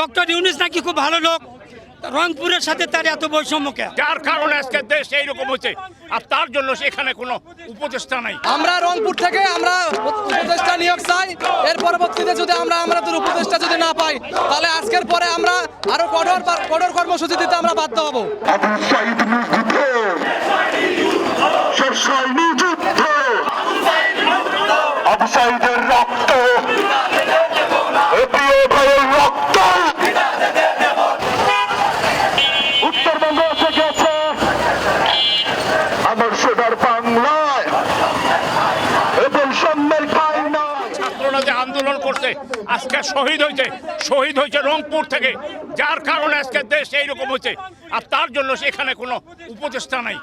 Doctor Younis নাকি খুব ভালো লোক। রংপুরের সাথে তার এত বৈষম্যকে যার কারণে আজকে দেশ এইরকম হচ্ছে আর তার জন্য সেখানে কোনো উপদেষ্টা নাই। আমরা রংপুর থেকে আমরা উপদেষ্টা নিয়োগ চাই। এর পরবর্তীতে যদি আমরা আমাদের উপদেষ্টা যদি না পাই তাহলে আজকের পরে আমরা আরও কঠোর কঠোর কর্মসূচি দিতে আমরা বাধ্য হব নিযুদ্ধ শেরশাহ নিযুদ্ধ আবু সাইদের রক্ত এ প্রিয় ভাইয়ের রক্ত উত্তরবঙ্গ এসে গেছে আমার সোনার বাংলায় এ বৈষম্যের ঠাই নয় ছাত্ররা যে করছে আজকে শহীদ হয়েছে শহীদ হয়েছে রংপুর থেকে, যার কারণে আজকে দেশ এইরকম হয়েছে। আর তার জন্য সেখানে কোনো উপদেষ্টা নাই।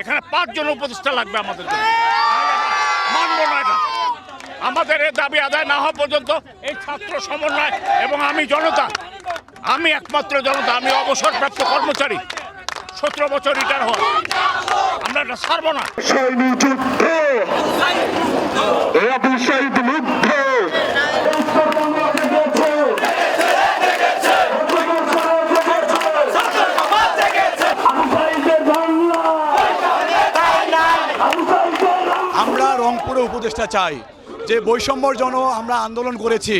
এখানে পাঁচজন উপদেষ্টা লাগবে আমাদের মানব না এটা। আমাদের এই দাবি আদায় না হওয়া পর্যন্ত এই ছাত্র সমন্বয় এবং আমি জনতা, আমি একমাত্র জনতা, আমি অবসরপ্রাপ্ত কর্মচারী, সতেরো বছর রিটায়ার হওয়া আমরা এটা ছাড়বো না সৈনী যুদ্ধ এ আবু সাইদ মুগ্ধ আমরা রংপুরে উপদেষ্টা চাই। যে বৈষম্যর জন্য আমরা আন্দোলন করেছি,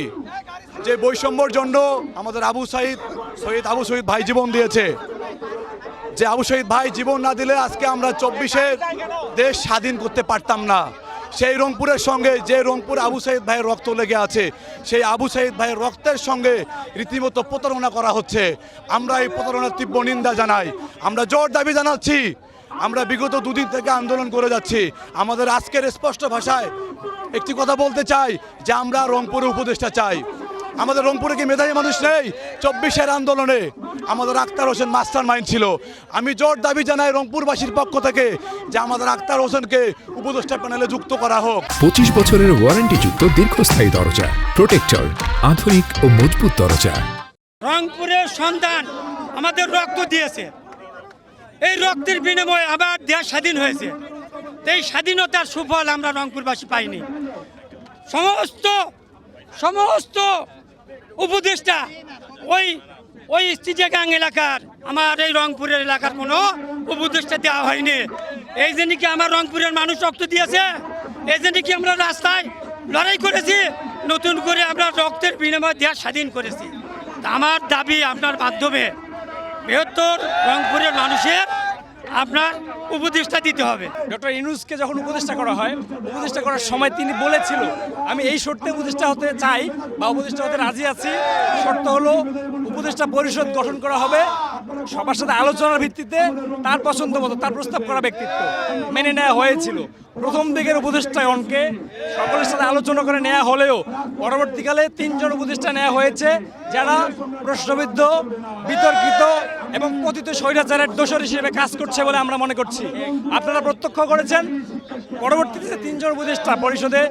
যে বৈষম্যর জন্য আমাদের আবু সাইদ শহীদ আবু শহীদ ভাই জীবন দিয়েছে। যে আবু শহীদ ভাই জীবন না দিলে আজকে আমরা চব্বিশের দেশ স্বাধীন করতে পারতাম না। সেই রংপুরের সঙ্গে যে রংপুর আবু সাইদ ভাইয়ের রক্ত লেগে আছে, সেই আবু সাইদ ভাইয়ের রক্তের সঙ্গে রীতিমতো প্রতারণা করা হচ্ছে। আমরা এই প্রতারণার তীব্র নিন্দা জানাই। আমরা জোর দাবি জানাচ্ছি আমরা বিগত দুদিন থেকে আন্দোলন করে যাচ্ছি। আমাদের আজকের স্পষ্ট ভাষায় একটি কথা বলতে চাই যে আমরা রংপুরে উপদেষ্টা চাই। আমাদের রংপুরে কি মেধাবী মানুষ নেই? চব্বিশের আন্দোলনে আমাদের আক্তার হোসেন মাস্টার মাইন্ড ছিল। আমি জোর দাবি জানাই রংপুরবাসীর পক্ষ থেকে যে আমাদের আক্তার হোসেনকে উপদেষ্টা প্যানেলে যুক্ত করা হোক। পঁচিশ বছরের ওয়ারেন্টি ওয়ারেন্টিযুক্ত দীর্ঘস্থায়ী দরজা প্রোটেক্টর আধুনিক ও মজবুত দরজা। রংপুরের সন্তান আমাদের রক্ত দিয়েছে। এই রক্তের বিনিময়ে আবার দেশ স্বাধীন হয়েছে। এই স্বাধীনতার সুফল আমরা রংপুরবাসী পাইনি। সমস্ত সমস্ত উপদেষ্টা ওই ওই চিটাগাং এলাকার, আমার এই রংপুরের এলাকার কোনো উপদেষ্টা দেওয়া হয়নি। এই জন্য কি আমার রংপুরের মানুষ রক্ত দিয়েছে? এই জন্য কি আমরা রাস্তায় লড়াই করেছি? নতুন করে আমরা রক্তের বিনিময়ে দেশ স্বাধীন করেছি। আমার দাবি, আপনার মাধ্যমে। বৃহত্তর রংপুরের মানুষের আপনার উপদেষ্টা দিতে হবে। ডক্টর ইনুসকে যখন উপদেষ্টা করা হয়, উপদেষ্টা করার সময় তিনি বলেছিল, আমি এই শর্তে উপদেষ্টা হতে চাই বা উপদেষ্টা হতে রাজি আছি। শর্ত হলো উপদেষ্টা পরিষদ গঠন করা হবে, সবার সাথে আলোচনার ভিত্তিতে তার পছন্দ মতো, তার প্রস্তাব করা ব্যক্তিত্ব মেনে নেওয়া হয়েছিল। প্রথম দিকের উপদেষ্টাগণকে সকলের সাথে আলোচনা করে নেওয়া হলেও পরবর্তীকালে তিনজন উপদেষ্টা নেওয়া হয়েছে, যারা প্রশ্নবিদ্ধ, বিতর্কিত এবং কথিত স্বৈরাচারের দোষর হিসেবে কাজ করছে বলে আমরা মনে করছি। আপনারা প্রত্যক্ষ করেছেন, পরবর্তীতে তিনজন উপদেষ্টা পরিষদে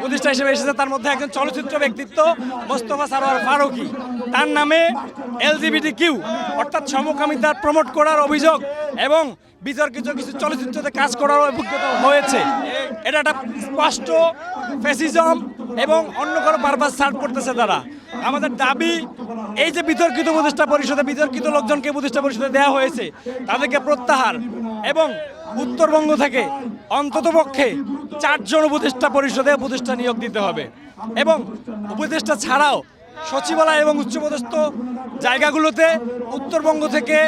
উপদেষ্টা হিসেবে এসেছে, তার মধ্যে একজন চলচ্চিত্র ব্যক্তিত্ব, মোস্তফা সারোয়ার ফারুকি। তার নামে এলজিবিটি কিউ অর্থাৎ সমকামিতার প্রমোট করার অভিযোগ এবং বিতর্কিত কিছু চলচ্চিত্রতে কাজ করার অভিজ্ঞতা হয়েছে। এটা একটা স্পষ্ট ফ্যাসিজম এবং অন্য কোনো পারপাস সার্ভ করতেছে তারা। আমাদের দাবি, এই যে বিতর্কিত উপদেষ্টা পরিষদে, বিতর্কিত লোকজনকে উপদেষ্টা পরিষদে দেওয়া হয়েছে, তাদেরকে প্রত্যাহার এবং উত্তরবঙ্গ থেকে অন্ততপক্ষে চারজন উপদেষ্টা পরিষদে উপদেষ্টা নিয়োগ দিতে হবে। এবং উপদেষ্টা ছাড়াও সচিবালয় এবং উচ্চপদস্থ জায়গাগুলোতে উত্তরবঙ্গ থেকে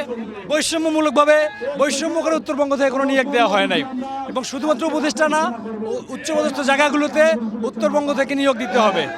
বৈষম্যমূলকভাবে বৈষম্য করে উত্তরবঙ্গ থেকে কোনো নিয়োগ দেওয়া হয় নাই। এবং শুধুমাত্র উপদেষ্টা না উচ্চপদস্থ জায়গাগুলোতে উত্তরবঙ্গ থেকে নিয়োগ দিতে হবে।